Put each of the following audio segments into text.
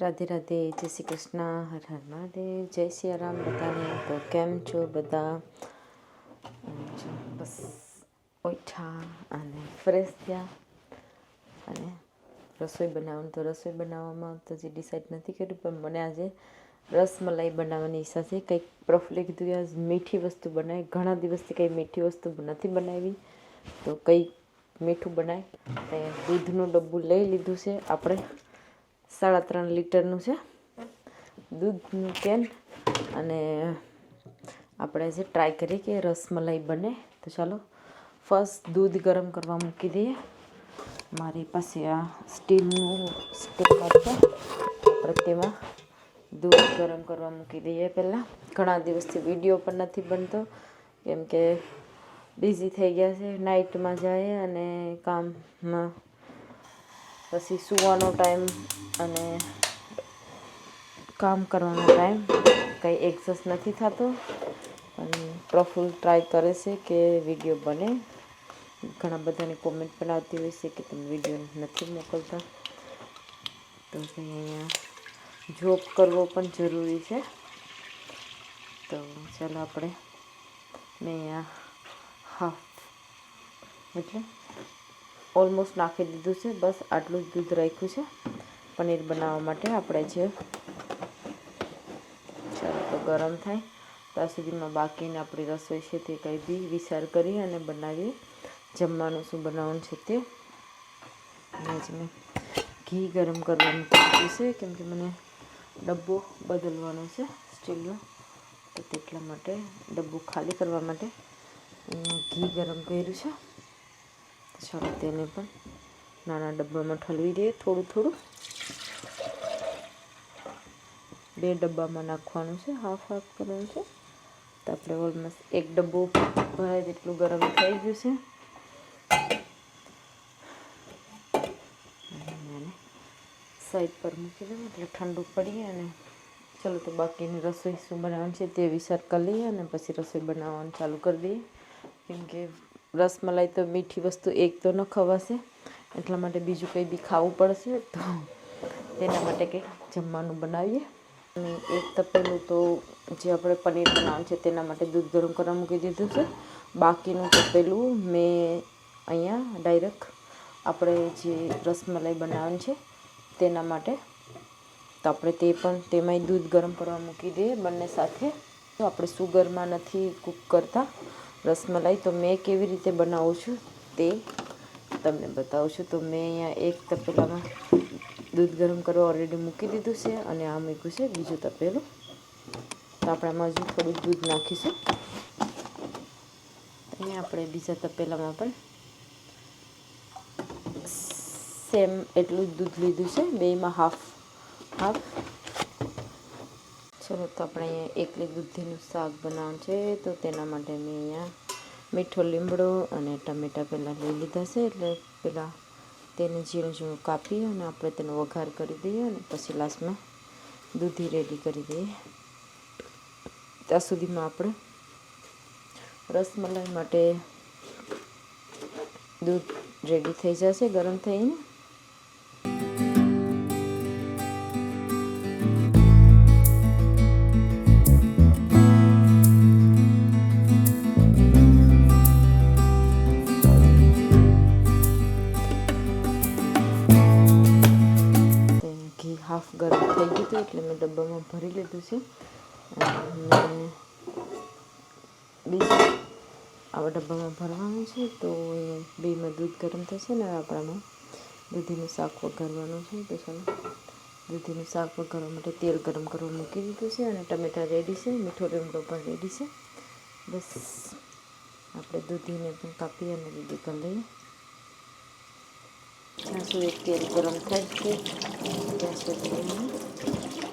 રાધે રાધે, જય શ્રી કૃષ્ણ, હર હર મહાદેવ, જય શ્રી રામ બધાને. તો કેમ છો બધા? બસ ઓઠા અને ફ્રેશ થયા. અને રસોઈ બનાવવાનું તો રસોઈ બનાવવામાં તો જે ડિસાઈડ નથી કર્યું, પણ મને આજે રસમલાઈ બનાવવાની ઈચ્છા છે. કંઈક પ્રફુલ્લે કીધું આજ મીઠી વસ્તુ બનાવી ઘણા દિવસથી કંઈ મીઠી વસ્તુ નથી બનાવી. તો કંઈક મીઠું બનાય. તે દૂધનું ડબ્બું લઈ લીધું છે. આપણે સાડા ત્રણ લીટરનું છે. દૂધનું કેન અને આપણે જે ટ્રાય કરીએ કે રસમલાઈ બને. તો ચાલો ફર્સ્ટ દૂધ ગરમ કરવા મૂકી દઈએ. મારી પાસે આ સ્ટીલનું સ્ટીકર છે. આપણે તેમાં દૂધ ગરમ કરવા મૂકી દઈએ પહેલાં. ઘણા દિવસથી વીડિયો પણ નથી બનતો. કેમ કે બિઝી થઈ ગયા છે નાઇટમાં જાય અને કામમાં પછી સૂવાનો ટાઈમ અને કામ કરવાનો ટાઈમ. કંઈ એક્સેસ નથી થતો અને પ્રફુલ ટ્રાય કરે છે કે વીડિયો બને. ઘણા બધાની કોમેન્ટ પણ આવતી હોય છે કે તમે વીડિયો નથી મોકલતા. તો અહીંયા જોબ કરવો પણ જરૂરી છે. તો ચાલો આપણે મેં અહીંયા હાફ એટલે ઓલમોસ્ટ નાખી દીધું છે. બસ આટલું જ દૂધ રાખ્યું છે. પનીર બનાવવા માટે આપણે જે ચાલો તો ગરમ થાય. ત્યાં સુધીમાં બાકીને આપણી રસોઈ છે તે કંઈ બી વિચાર કરી અને બનાવીએ. જમવાનું શું બનાવવાનું છે તે મેં ઘી ગરમ કરવાનું કીધું છે. કેમ કે મને ડબ્બો બદલવાનો છે સ્ટીલનો. તો તેટલા માટે ડબ્બો ખાલી કરવા માટે ઘી ગરમ કર્યું છે. ચાલો તેને પણ નાના ડબ્બામાં ઠલવી દઈએ થોડું થોડું. બે ડબ્બામાં નાખવાનું છે, હાફ હાફ કરવાનું છે. તો આપણે ઓલમોસ્ટ એક ડબ્બો ભરાય જેટલું ગરમ થઈ ગયું છે. સાઈડ પર મૂકી દઉં, એટલે ઠંડુ પડીએ અને ચલો તો બાકીની રસોઈ શું બનાવવાની છે તે વિચાર કરી લઈએ અને પછી રસોઈ બનાવવાનું ચાલુ કરી દઈએ. કેમ કે રસમલાઈ તો મીઠી વસ્તુ એક તો ન ખવાશે, એટલા માટે બીજું કંઈ બી ખાવું પડશે તો તેના માટે કંઈક જમવાનું બનાવીએ. અને એક તપેલું તો જે આપણે પનીર બનાવવાનું છે તેના માટે દૂધ ગરમ કરવા મૂકી દીધું છે. બાકીનું તપેલું મેં અહીંયા ડાયરેક્ટ આપણે જે રસમલાઈ બનાવવાનું છે તેના માટે તો આપણે તે પણ તેમાંય દૂધ ગરમ કરવા મૂકી દઈએ બંને સાથે. તો આપણે સુગરમાં નથી કૂક કરતા. રસમલાઈ, તો મેં કેવી રીતે બનાવું છું તે તમને બતાવું છું. તો મેં અહીંયા એક તપેલામાં દૂધ ગરમ કરવા ઓલરેડી મૂકી દીધું છે અને આ મૂક્યું છે બીજું તપેલું. તો આપણામાં હજુ થોડું દૂધ નાખીશું. અહીંયા આપણે બીજા તપેલામાં પણ સેમ એટલું જ દૂધ લીધું છે. બેમાં હાફ હાફ ચલો તો આપણે અહીંયા એકલી દૂધીનું શાક બનાવવાનું છે, તો તેના માટે મેં અહીંયા મીઠો લીમડો અને ટમેટાં પહેલાં લઈ લીધા છે, એટલે પહેલાં તેને ઝીણું ઝીણું કાપી અને આપણે તેનો વઘાર કરી દઈએ અને પછી લાસ્ટમાં દૂધી રેડી કરી દઈએ. ત્યાં સુધીમાં આપણે રસમલાઈ માટે દૂધ રેડી થઈ જશે, ગરમ થઈને. દૂધ છે ને આપણામાં? દૂધીનું શાક વઘારવાનું છે તો ચાલો. દૂધીનું શાક વઘારવા માટે તેલ ગરમ કરવા મૂકી દીધું છે અને ટમેટા રેડી છે, મીઠો લીમડો પણ રેડી છે. બસ. આપણે દૂધીને પણ કાપી અને રેડી કરી લઈએ. જ્યાં સુધી તેલ ગરમ થાય છે, ત્યાં સુધી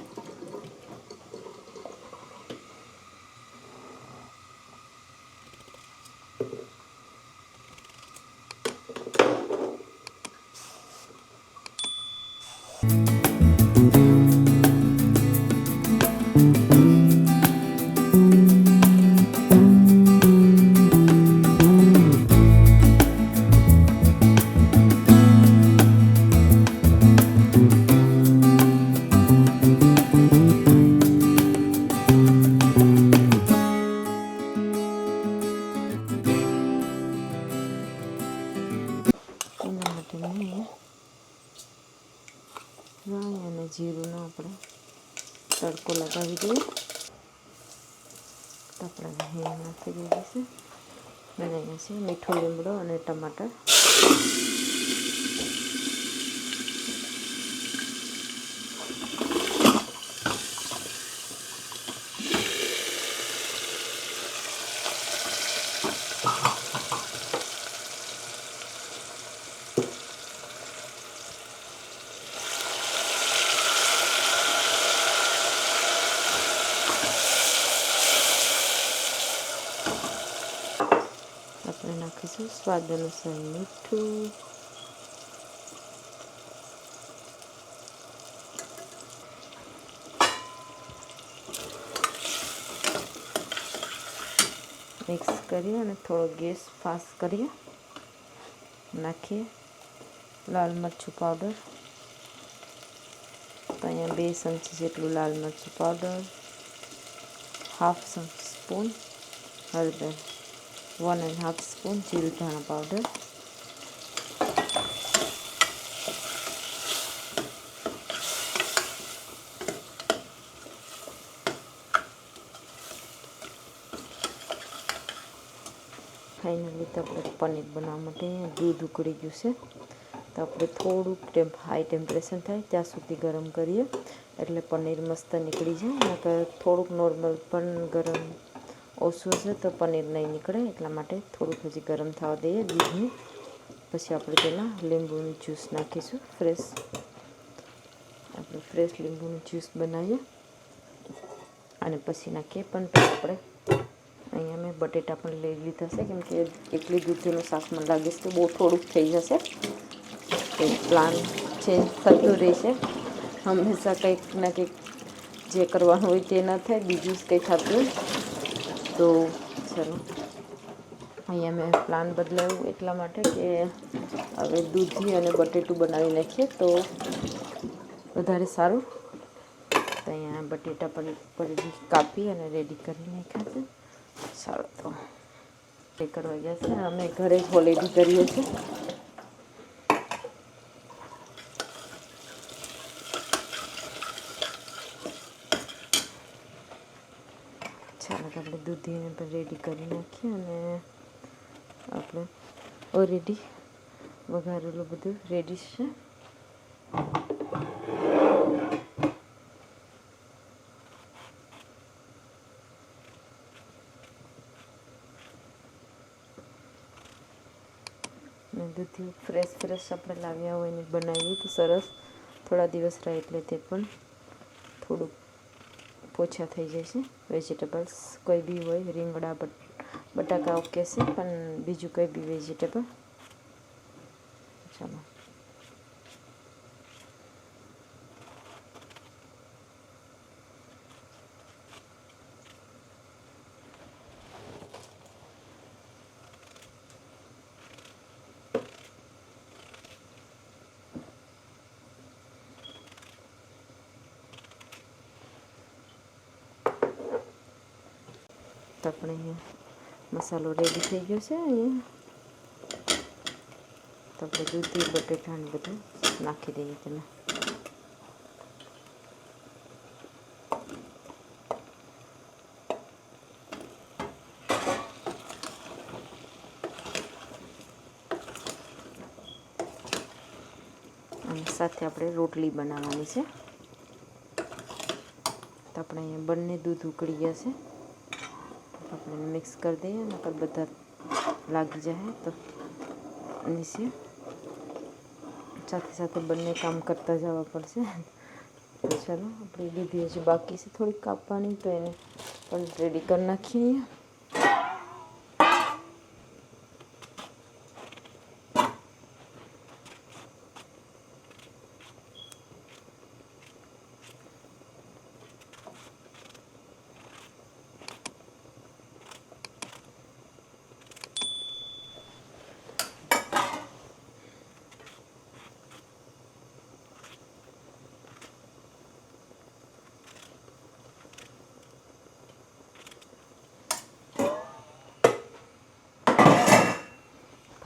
નાખીશું સ્વાદ અનુસાર મીઠું મિક્સ કરીએ અને થોડો ગેસ ફાસ્ટ કરીએ નાખીએ લાલ મરચું પાવડર તો અહીંયા બે ચમચી જેટલું લાલ મરચું પાવડર હાફ સ્પૂન હળદર વન એન્ડ હાફ સ્પૂન જીરું ધાણા પાવડર ફાઇનલી તો આપણે પનીર બનાવવા માટે દૂધ ઉકળી ગયું છે તો આપણે થોડુંક ટેમ્પ હાઈ ટેમ્પરેચર થાય ત્યાં સુધી ગરમ કરીએ એટલે પનીર મસ્ત નીકળી જાય નકર થોડુંક નોર્મલ પણ ગરમ ઓછું હશે તો પનીર નહીં નીકળે, એટલા માટે થોડુંક હજી ગરમ થવા દઈએ દૂધને પછી આપણે તેમાં લીંબુનું જ્યુસ નાખીશું ફ્રેશ આપણે ફ્રેશ લીંબુનું જ્યુસ બનાવીએ. અને પછી નાખીએ પણ આપણે અહીંયા મેં બટેટા પણ લઈ લીધા છે, કેમ કે એકલી દૂધીનું શાક મને લાગે છે બહુ થોડુંક થઈ જશે. એ પ્લાન ચેન્જ થતું રહેશે. હંમેશા કંઈક ના કંઈક જે કરવાનું હોય તે ન થાય, બીજું જ કંઈ થતું તો ચલો. અહીંયા મેં પ્લાન બદલાવ્યું એટલા માટે કે હવે દૂધી અને બટેટું બનાવી નાખીએ તો વધારે સારું. તો અહીંયા બટેટા પડી કાપી અને રેડી કરી નાખ્યા છે. સારું તો. કરવા ગયા છે. અમે ઘરે જ ઓલરેડી કરીએ છીએ ચાલો તો આપણે દૂધીને પણ રેડી કરી નાખીએ અને આપણે ઓલરેડી વઘારેલું બધું રેડી છે. દૂધી ફ્રેશ ફ્રેશ આપણે લાવ્યા હોય ને બનાવીએ તો સરસ. થોડા દિવસ રહે એટલે તે પણ થોડુંક પોછા થઈ જાય છે. વેજીટેબલ્સ કોઈ બી હોય, રીંગણા, બટ, બટાકા ઓકે છે, પણ બીજું કંઈ બી વેજીટેબલ ચાલો તો આપણે અહીંયા મસાલો રેડી થઈ ગયો છે અહીંયા. તો આપણે દૂધી બટેટા ને બધું નાખી દઈએ તમે. સાથે આપણે રોટલી બનાવવાની છે. તો આપણે અહીંયા બંને દૂધ ઉકળી ગયા છે. આપણે મિક્સ કરી દઈએ નકર બધા લાગી જાય તો નીચે સાથે સાથે બંને કામ કરતા જવા પડશે તો ચાલો આપણે દૂધી હજી બાકી છે થોડીક કાપવાની તો એને પણ રેડી કરી નાખીએ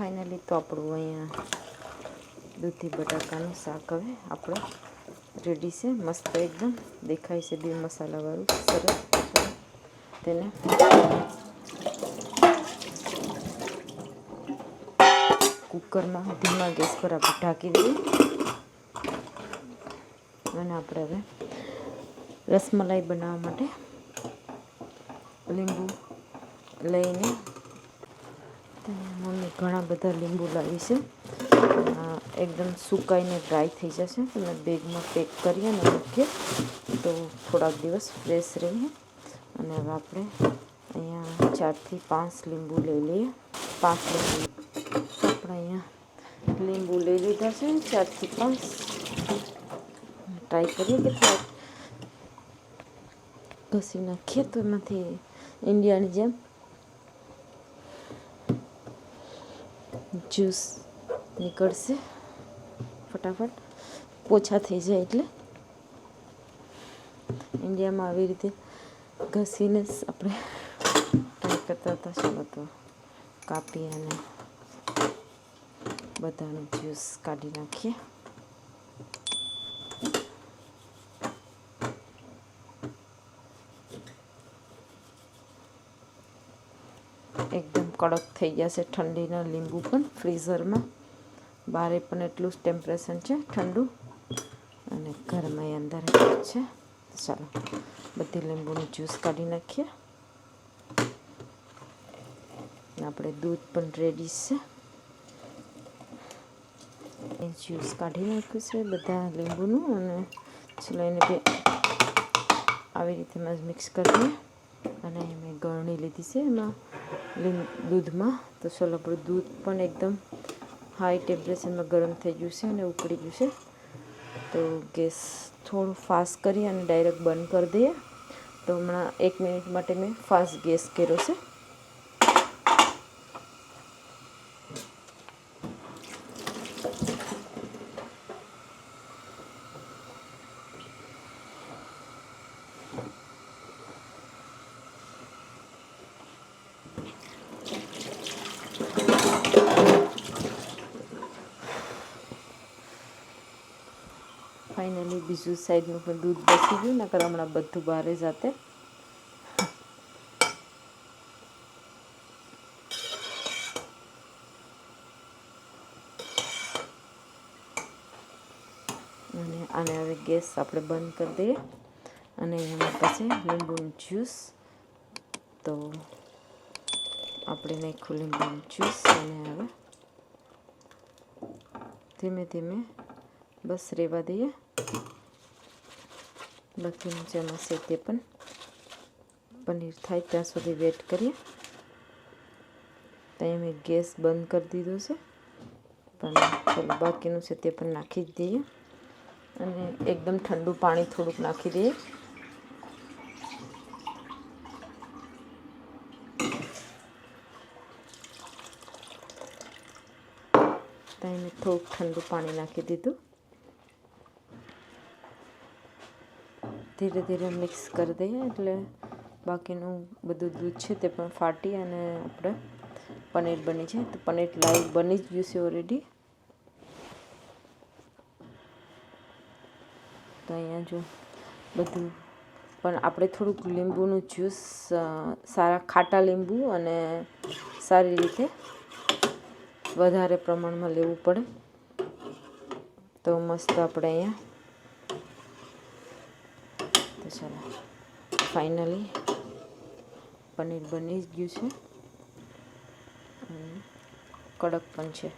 ફાઇનલી તો આપણું અહીંયા દૂધી બટાકાનું શાક હવે આપણે રેડી છે. મસ્ત એકદમ દેખાય છે બે મસાલાવાળું. સરસ તેને કુકરમાં ધીમા ગેસ પર આપણે ઢાંકી દઈએ. અને આપણે હવે રસમલાઈ બનાવવા માટે લીંબુ લઈને મમ્મી ઘણા બધા લીંબુ લાવી છે. એકદમ સુકાઈને ડ્રાય થઈ જશે. તમે બેગમાં પેક કરીએ ને મૂકીએ. તો થોડાક દિવસ ફ્રેશ રહીએ. અને હવે આપણે અહીંયા ચારથી પાંચ લીંબુ લઈ લઈએ. પાંચ લીંબુ. આપણે અહીંયા લીંબુ લઈ લીધા છે. ચારથી પાંચ. ટ્રાય કરીએ કે થોડાક ઘસી નાખીએ તો એમાંથી ઇન્ડિયાની જેમ જ્યુસ નીકળશે. ફટાફટ. પોછા થઈ જાય એટલે. ઇન્ડિયામાં આવી રીતે ઘસીને જ આપણે ટ્રાય કરતા હતા ચાલો તો કાપી અને બધાનું જ્યુસ કાઢી નાખીએ એકદમ કડક થઈ ગયા છે ઠંડીના લીંબુ પણ ફ્રીઝરમાં. બારે પણ એટલું જ ટેમ્પરેચર છે ઠંડુ. અને ઘરમાં અંદર છે. ચાલો, બધી લીંબુનું જ્યુસ કાઢી નાખીએ. આપણે દૂધ પણ રેડી છે. એ જ્યુસ કાઢી નાખ્યું છે બધા લીંબુનું અને છેલ્લે એને બે આવી રીતે મિક્સ કરી દઈએ અને મેં ગળણી લીધી છે એમાં દૂધમાં. તો ચલો, આપણું દૂધ પણ એકદમ હાઈ ટેમ્પરેચરમાં ગરમ થઈ ગયું છે અને ઉકળી ગયું છે. તો ગેસ થોડું ફાસ્ટ કરી અને ડાયરેક્ટ બંધ કરી દઈએ. તો હમણાં એક મિનિટ માટે મેં ફાસ્ટ ગેસ કર્યો છે ફાઇનલી બીજું સાઈડનું પણ દૂધ બસી ગયું, નકર હમણાં બધું બહાર જાતે. અને આને હવે ગેસ આપણે બંધ કરી દઈએ. અને એમાં પછી લીંબુનું જ્યુસ. તો આપણે નાખ્યું લીંબુનું જ્યુસ અને હવે ધીમે ધીમે બસ રહેવા દઈએ. બાકીનું જેમાં છે તે પણ પનીર થાય ત્યાં સુધી વેટ કરીએ. ત્યાં મેં ગેસ બંધ કરી દીધો છે. પણ ચલો બાકીનું છે તે પણ નાખી જ દઈએ. અને એકદમ ઠંડુ પાણી થોડુંક નાખી દઈએ. ત્યાં મેં થોડુંક ઠંડુ પાણી નાખી દીધું. ધીરે ધીરે મિક્સ કરી દઈએ એટલે બાકીનું બધું દૂધ છે તે પણ ફાટી અને આપણે પનીર બની જાય. તો પનીર લાઈવ બની જ ગયું છે ઓલરેડી તો અહીંયા જો બધું પણ આપણે થોડુંક લીંબુનું જ્યુસ સારા ખાટા લીંબુ અને સારી રીતે વધારે પ્રમાણમાં લેવું પડે. તો મસ્ત આપણે અહીંયા તો ચાલો. ફાઇનલી પનીર બની જ ગયું છે. કડક પણ છે.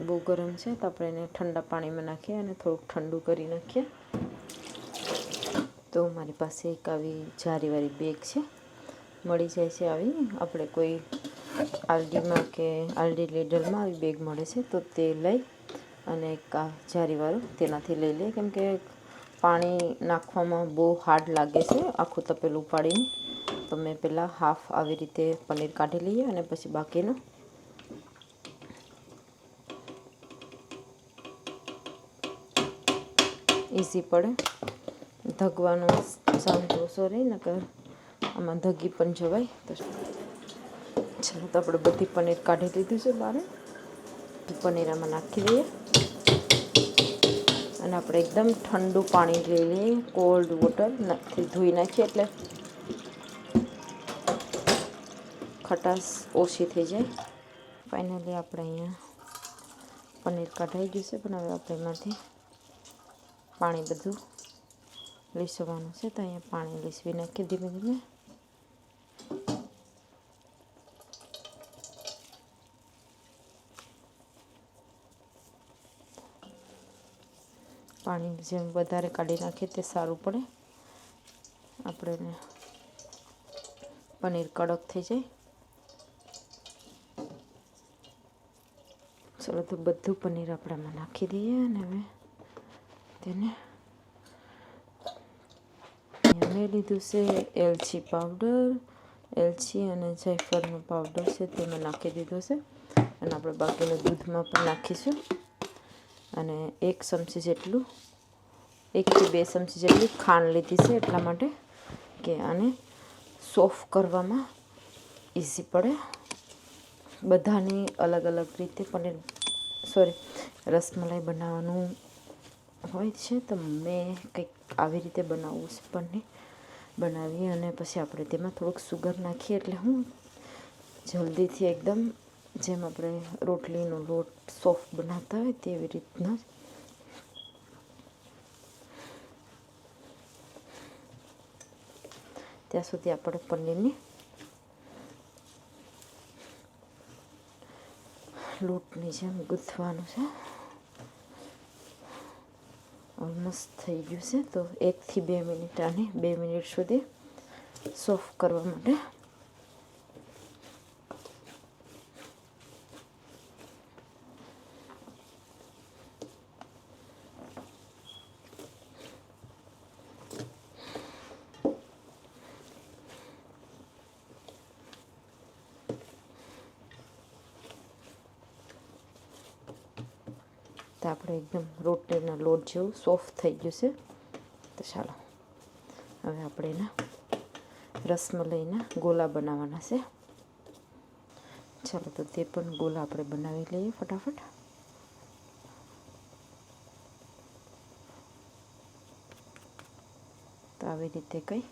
બહુ ગરમ છે, તો આપણે એને ઠંડા પાણીમાં નાખીએ અને થોડુંક ઠંડુ કરી નાખીએ. તો મારી પાસે એક આવી જારીવાળી બેગ છે. મળી જાય છે આવી. આપણે કોઈ આલડીમાં કે આલડી લીડરમાં આવી બેગ મળે છે, તો તે લઈ અને એક જારીવાળું તેનાથી લઈ લઈએ. કેમ કે પાણી નાખવામાં બહુ હાર્ડ લાગે છે. આખું તપેલું પાડીને તો મેં પહેલાં હાફ આવી રીતે પનીર કાઢી લઈએ અને પછી બાકીનું. ઇઝી પડે. ધગવાનો ચાન્સ રહી રહે નકર આમાં ધગી પણ જવાય. તો ચાલો તો આપણે બધી પનીર કાઢી લીધું છે બહાર. પનીર આમાં નાખી દઈએ. અને આપણે એકદમ ઠંડુ પાણી લઈ લઈએ. કોલ્ડ વોટર ધોઈ નાખીએ એટલે ખટાશ ઓછી થઈ જાય. ફાઇનલી આપણે અહીંયા પનીર કઢાઈ ગયું છે, પણ હવે આપણે એમાંથી પાણી બધું લીસવાનું છે. તો અહીંયા પાણી લીસવી નાખીએ ધીમે ધીમે. પાણી જેમ વધારે કાઢી નાખીએ તે સારું પડે. આપણે પનીર કડક થઈ જાય. ચલો તો બધું પનીર આપણામાં નાખી દઈએ અને હવે તેને મેં લીધું છે એલચી પાવડર. એલચી અને જાયફળનો પાવડર છે તે મેં નાખી દીધો છે. અને આપણે બાકીનું દૂધમાં પણ નાખીશું. અને એક ચમચી જેટલું એકથી બે ચમચી જેટલી ખાંડ લીધી છે એટલા માટે કે આને સોફ કરવામાં ઇઝી પડે. બધાની અલગ અલગ રીતે પનીર સોરી રસમલાઈ બનાવવાનું હોય છે. તો મેં કંઈક આવી રીતે બનાવવું છે પનીર બનાવી અને પછી આપણે તેમાં થોડુંક સુગર નાખીએ એટલે હું જલ્દીથી એકદમ જેમ આપણે રોટલીનો લોટ સોફ્ટ બનાવતા હોય તેવી રીતના. ત્યાં સુધી આપણે પનીરની લોટની જેમ ગૂંથવાનું છે. ઓલમોસ્ટ થઈ ગયું છે. તો એકથી બે મિનિટ આને બે મિનિટ સુધી સોફ્ટ કરવા માટે તો આપણે એકદમ રોટલીના લોટ જેવું સોફ્ટ થઈ ગયું છે. તો ચાલો, હવે આપણે એના રસમલાઈના ગોલા બનાવવાના છે. ચાલો, તો તે પણ ગોલા આપણે બનાવી લઈએ ફટાફટ. તો આવી રીતે કંઈ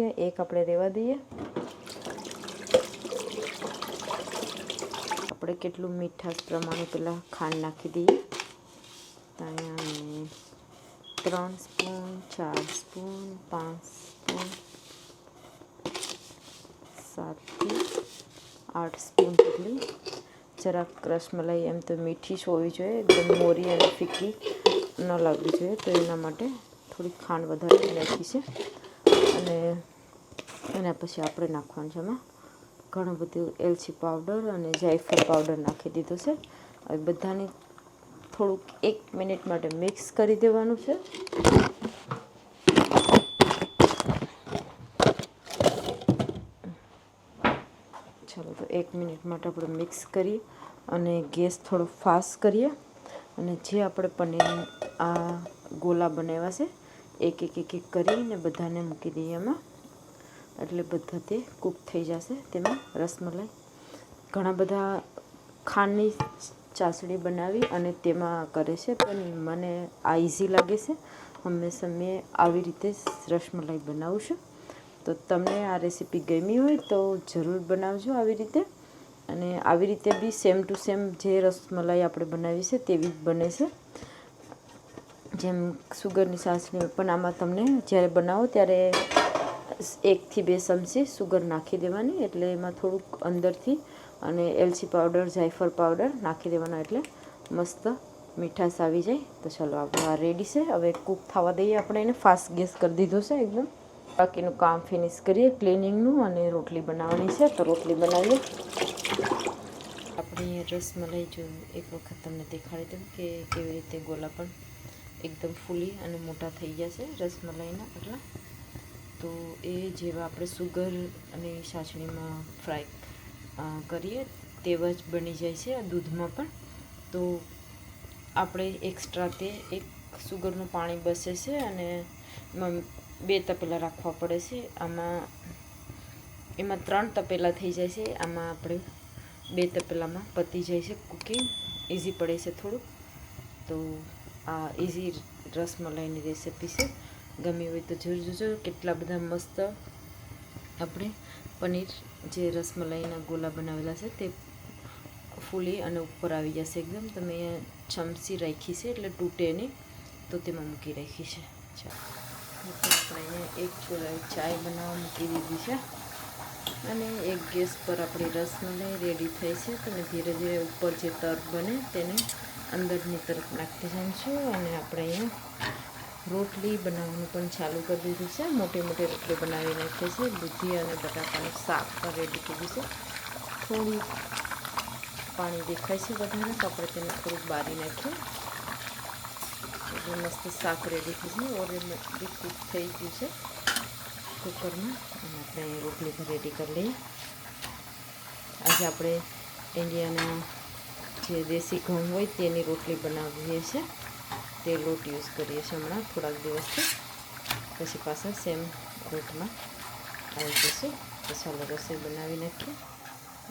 ગયા, એક આપણે રહેવા દઈએ. આપણે કેટલું મીઠાશ પ્રમાણે પહેલાં ખાંડ નાખી દઈએ. અહીંયા ત્રણ સ્પૂન, ચાર સ્પૂન, પાંચ સ્પૂન, સાતથી આઠ સ્પૂન જેટલી. જરાક ક્રશ એમ તો મીઠી હોવી જોઈએ, એકદમ મોરી અને ફીકી ન લાગવી જોઈએ. તો એના માટે થોડી ખાંડ વધારે નાખી છે. અને એના પછી આપણે નાખવાનું છે એમાં ઘણું બધું એલચી પાવડર અને જાયફળ પાવડર નાખી દીધું છે. હવે બધાને થોડુંક એક મિનિટ માટે મિક્સ કરી દેવાનું છે. ચાલો તો એક મિનિટ માટે આપણે મિક્સ કરીએ અને ગેસ થોડો ફાસ્ટ કરીએ. અને જે આપણે પનીર આ ગોલા બનાવ્યા છે એક એક એક એક કરીને બધાને મૂકી દઈએ એમાં. એટલે બધા તે કૂક થઈ જશે. તેમાં રસમલાઈ ઘણા બધા ખાંડની ચાસણી બનાવી અને તેમાં કરે છે. પણ મને આ ઇઝી લાગે છે. હંમેશા મેં આવી રીતે રસમલાઈ બનાવું છું. તો તમને આ રેસીપી ગમી હોય તો જરૂર બનાવજો આવી રીતે. અને આવી રીતે બી સેમ ટુ સેમ જે રસમલાઈ આપણે બનાવી છે તેવી જ બને છે. જેમ સુગરની સાસણી પણ આમાં તમને જ્યારે બનાવો ત્યારે એકથી બે ચમચી સુગર નાખી દેવાની, એટલે એમાં થોડુંક અંદરથી અને એલચી પાવડર, જાયફળ પાવડર નાખી દેવાના, એટલે મસ્ત મીઠાશ આવી જાય. તો ચાલો, આપણું આ રેડી છે. હવે કૂક થવા દઈએ આપણે એને. ફાસ્ટ ગેસ કરી દીધો છે એકદમ. બાકીનું કામ ફિનિશ કરીએ ક્લિનિંગનું અને રોટલી બનાવવાની છે. તો રોટલી બનાવીએ. આપણી રસમલાઈ જો એક વખત તમને દેખાડી દઉં કે કેવી રીતે ગોલા પણ એકદમ ફૂલી અને મોટા થઈ ગયા છે રસમલાઈના એટલા તો એ જેવા આપણે સુગર અને ચાસણીમાં ફ્રાય કરીએ તેવા જ બની જાય છે આ દૂધમાં પણ. તો આપણે એક્સ્ટ્રા તે એક સુગરનું પાણી બસે છે અને બે તપેલા રાખવા પડે છે. આમાં, એમાં ત્રણ તપેલા થઈ જાય છે. આમાં આપણે બે તપેલામાં પતી જાય છે કુકિંગ ઇઝી પડે છે થોડુંક. તો આ ઇઝી રસમલાઈની રેસીપી છે. ગમી હોય તો જરૂર જોજો, કેટલા બધા મસ્ત આપણે પનીર જે રસમલાઈના ગોલા બનાવેલા છે તે ફૂલી અને ઉપર આવી જશે એકદમ. તમે ચમચી રાખી છે એટલે તૂટે નહીં, તો તેમાં મૂકી રાખી છે. આપણે અહીંયા એક ચોલા ચાય બનાવવા મૂકી દીધી છે. અને એક ગેસ પર આપણી રસમલાઈ રેડી થઈ છે. તમે ધીરે ધીરે ઉપર જે તર બને તેને અંદરની તરફ નાખતી જઈશું અને આપણે અહીંયા રોટલી બનાવવાનું પણ ચાલુ કરી દીધું છે. મોટી મોટી રોટલી બનાવી નાખી છે. દૂધી અને બટાકાનું શાક પણ રેડી ગયું છે. થોડી પાણી દેખાય છે વધારે, તો આપણે તેને થોડુંક બારી નાખીએ. એટલે મસ્ત શાક રેડી થઈ છે. ઓલરેડી કૂક થઈ ગયું છે કુકરમાં અને આપણે રોટલી રેડી કરી લઈએ. આજે આપણે ઇન્ડિયાના જે દેશી ઘઉં હોય તેની રોટલી બનાવીએ છીએ. તે લોટ યુઝ કરીએ છીએ હમણાં થોડાક દિવસથી. પછી પાછા સેમ રોટમાં આવી જશે. તો રસોઈ બનાવી નાખીએ.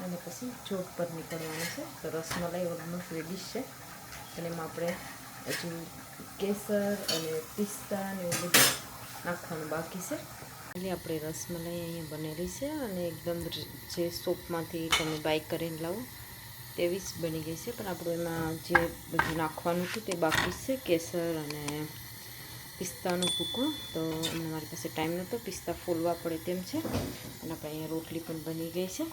અને પછી ચોટ પર નીકળવાનું છે. તો રસમલાઈ ઓલમોસ્ટ રેડી છે. અને એમાં આપણે હજુ કેસર અને પિસ્તા ને એવું બધું નાખવાનું બાકી છે. એટલે આપણે રસમલાઈ અહીંયા બનેલી છે. અને એકદમ જે સોપમાંથી તમે બાય કરીને લાવો તેવી જ બની ગઈ છે, પણ આપણું એમાં જે બધું નાખવાનું હતું તે બાકી છે, કેસર અને પિસ્તાનું ભૂકો. તો એમને મારી પાસે ટાઈમ નહોતો, પિસ્તા ફોલવા પડે તેમ છે. અને આપણે અહીંયા રોટલી પણ બની ગઈ છે.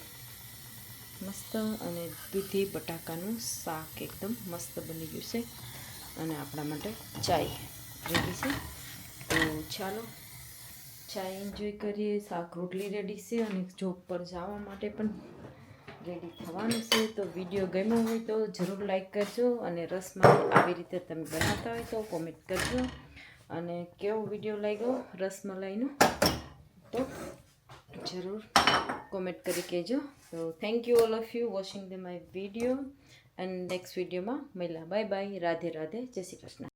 મસ્ત અને દૂધી બટાકાનું શાક એકદમ મસ્ત બની ગયું છે. અને આપણા માટે ચાય રેડી છે. તો ચાલો, ચાય એન્જોય કરીએ, શાક રોટલી રેડી છે અને જોબ પર જવા માટે પણ રેડી થવાનું છે, તો વીડિયો ગમ્યો હોય તો જરૂર લાઈક કરજો અને રસમાં આવી રીતે તમે બનાવતા હોય તો કોમેન્ટ કરજો. અને કેવો વીડિયો લાગ્યો રસમલાઈનો તો જરૂર કોમેન્ટ કરી કહેજો. તો thank you all of you watching the my video and next વિડીયોમાં મળ્યા. Bye bye Radhe Radhe. જય શ્રી કૃષ્ણ.